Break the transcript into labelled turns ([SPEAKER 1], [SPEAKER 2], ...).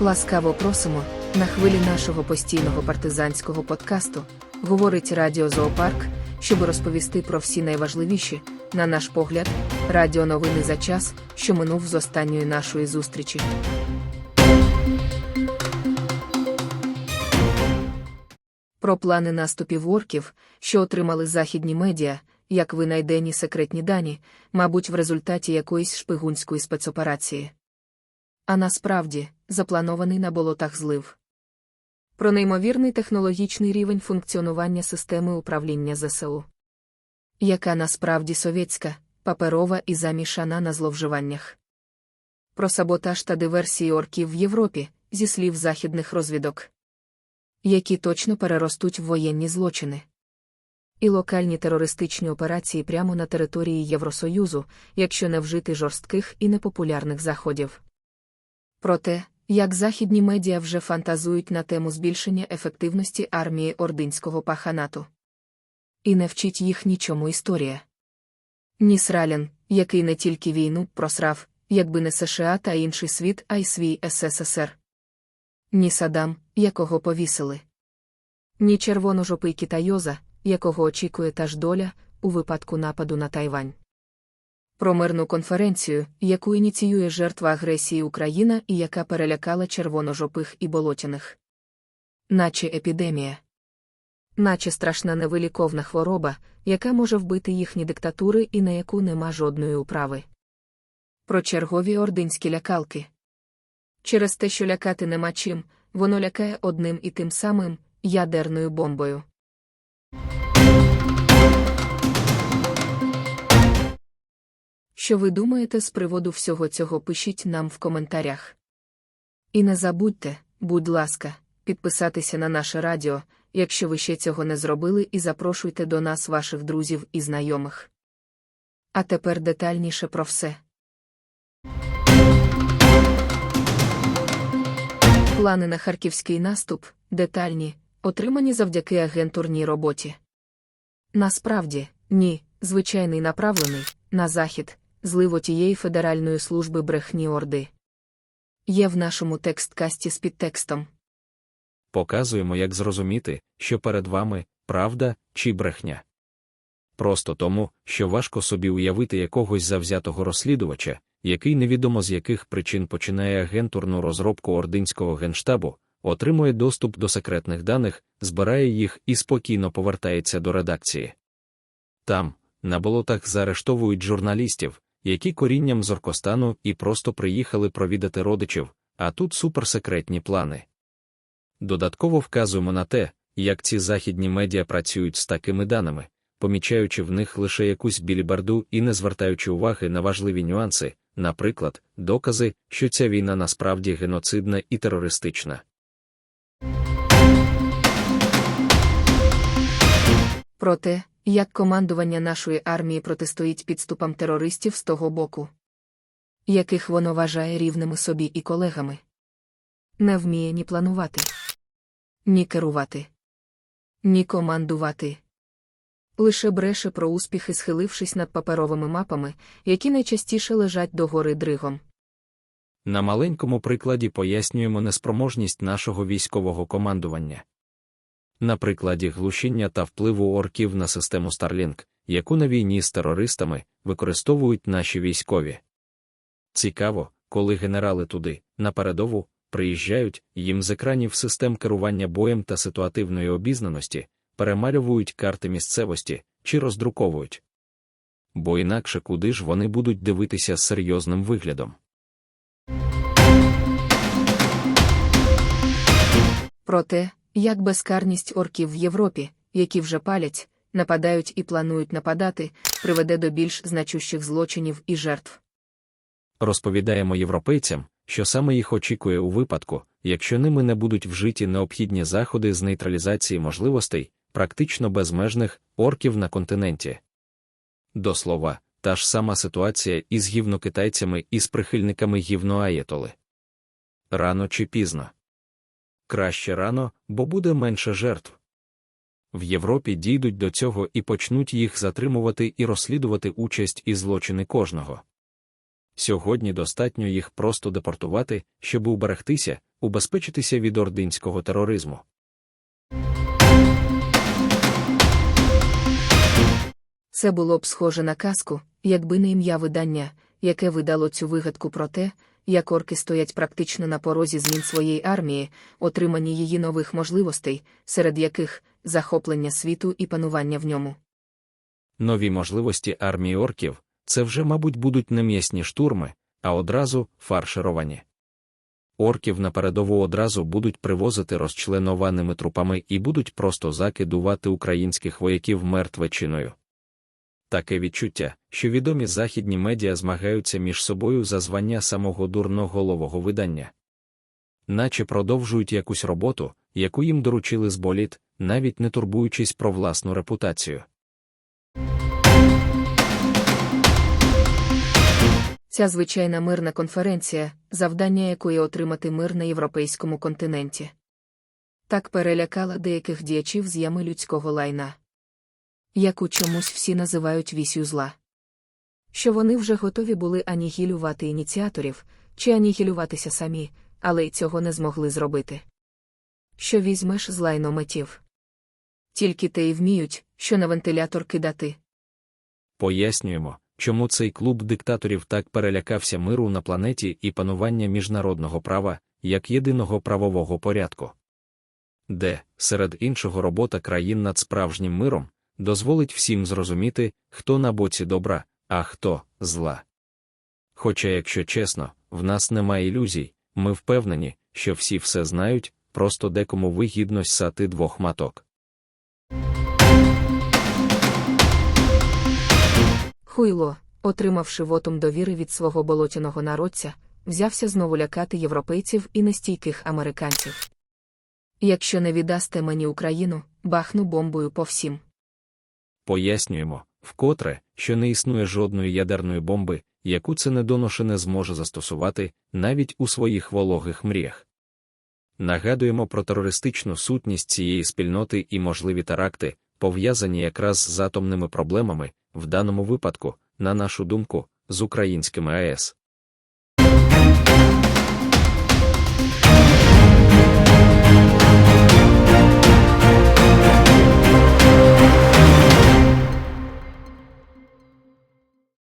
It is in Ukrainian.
[SPEAKER 1] Ласкаво просимо на хвилі нашого постійного партизанського подкасту. Говорить Радіо Зоопарк, щоб розповісти про всі найважливіші, на наш погляд, радіоновини за час, що минув з останньої нашої зустрічі. Про плани наступів орків, що отримали західні медіа, як винайдені секретні дані, мабуть, в результаті якоїсь шпигунської спецоперації. А насправді, запланований на болотах злив. Про неймовірний технологічний рівень функціонування системи управління ЗСУ, яка насправді совєтська, паперова і замішана на зловживаннях. Про саботаж та диверсії орків в Європі, зі слів західних розвідок, які точно переростуть в воєнні злочини. І локальні терористичні операції прямо на території Євросоюзу, якщо не вжити жорстких і непопулярних заходів. Про те, як західні медіа вже фантазують на тему збільшення ефективності армії ординського паханату. І не вчить їх нічому історія. Ні Сралін, який не тільки війну просрав, якби не США та інший світ, а й свій СССР. Ні Садам, якого повісили. Ні червоножопий китайоза, якого очікує та ж доля у випадку нападу на Тайвань. Про мирну конференцію, яку ініціює жертва агресії Україна і яка перелякала червоножопих і болотяних. Наче епідемія. Наче страшна невиліковна хвороба, яка може вбити їхні диктатури і на яку нема жодної управи. Про чергові ординські лякалки. Через те, що лякати нема чим, воно лякає одним і тим самим ядерною бомбою. Що ви думаєте з приводу всього цього, пишіть нам в коментарях. І не забудьте, будь ласка, підписатися на наше радіо, якщо ви ще цього не зробили, і запрошуйте до нас ваших друзів і знайомих. А тепер детальніше про все. Плани на харківський наступ, детальні, отримані завдяки агентурній роботі. Насправді, ні, звичайний направлений, на захід, зливо тієї Федеральної служби брехні Орди. Є в нашому тексткасті з підтекстом.
[SPEAKER 2] Показуємо, як зрозуміти, що перед вами правда чи брехня. Просто тому, що важко собі уявити якогось завзятого розслідувача, який невідомо з яких причин починає агентурну розробку ординського генштабу, отримує доступ до секретних даних, збирає їх і спокійно повертається до редакції. Там, на болотах заарештовують журналістів, які корінням з Оркостану і просто приїхали провідати родичів, а тут суперсекретні плани. Додатково вказуємо на те, як ці західні медіа працюють з такими даними, помічаючи в них лише якусь білібарду і не звертаючи уваги на важливі нюанси, наприклад, докази, що ця війна насправді геноцидна і терористична.
[SPEAKER 1] Про те, як командування нашої армії протистоїть підступам терористів з того боку, яких воно вважає рівними собі і колегами. Не вміє ні планувати, ні керувати, ні командувати. Лише бреше про успіхи, схилившись над паперовими мапами, які найчастіше лежать догори дригом.
[SPEAKER 2] На маленькому прикладі пояснюємо неспроможність нашого військового командування. На прикладі глушіння та впливу орків на систему Starlink, яку на війні з терористами використовують наші військові. Цікаво, коли генерали туди, на передову, приїжджають, їм з екранів систем керування боєм та ситуативної обізнаності, перемалюють карти місцевості чи роздруковують. Бо інакше куди ж вони будуть дивитися з серйозним виглядом.
[SPEAKER 1] Про те, як безкарність орків в Європі, які вже палять, нападають і планують нападати, приведе до більш значущих злочинів і жертв.
[SPEAKER 2] Розповідаємо європейцям, що саме їх очікує у випадку, якщо ними не будуть вжиті необхідні заходи з нейтралізації можливостей, практично безмежних орків на континенті. До слова, та ж сама ситуація із гівнокитайцями і з прихильниками гівноаєтоли. Рано чи пізно. Краще рано, бо буде менше жертв. В Європі дійдуть до цього і почнуть їх затримувати і розслідувати участь і злочини кожного. Сьогодні достатньо їх просто депортувати, щоб уберегтися, убезпечитися від ординського тероризму.
[SPEAKER 1] Це було б схоже на казку, якби не ім'я видання, яке видало цю вигадку про те, як орки стоять практично на порозі змін своєї армії, отримані її нових можливостей, серед яких захоплення світу і панування в ньому.
[SPEAKER 2] Нові можливості армії орків це вже, мабуть, будуть не м'ясні штурми, а одразу фаршировані. Орків на передову одразу будуть привозити розчленованими трупами і будуть просто закидувати українських вояків мертвечиною. Таке відчуття, що відомі західні медіа змагаються між собою за звання самого дурноголового видання. Наче продовжують якусь роботу, яку їм доручили з боліт, навіть не турбуючись про власну репутацію.
[SPEAKER 1] Ця звичайна мирна конференція, завдання якої отримати мир на європейському континенті. Так перелякала деяких діячів з ями людського лайна. Яку чомусь всі називають вісю зла. Що вони вже готові були анігілювати ініціаторів, чи анігілюватися самі, але й цього не змогли зробити. Що візьмеш з лайнометів? Тільки те й вміють, що на вентилятор кидати.
[SPEAKER 2] Пояснюємо, чому цей клуб диктаторів так перелякався миру на планеті і панування міжнародного права як єдиного правового порядку. Де, серед іншого робота країн над справжнім миром, дозволить всім зрозуміти, хто на боці добра, а хто зла. Хоча, якщо чесно, в нас немає ілюзій, ми впевнені, що всі все знають, просто декому вигідно сати двох маток.
[SPEAKER 1] Хуйло, отримавши вотум довіри від свого болотяного народця, взявся знову лякати європейців і нестійких американців. Якщо не віддасте мені Україну, бахну бомбою по всім.
[SPEAKER 2] Пояснюємо, вкотре, що не існує жодної ядерної бомби, яку це недоношене зможе застосувати навіть у своїх вологих мріях. Нагадуємо про терористичну сутність цієї спільноти і можливі теракти, пов'язані якраз з атомними проблемами, в даному випадку, на нашу думку, з українськими АЕС.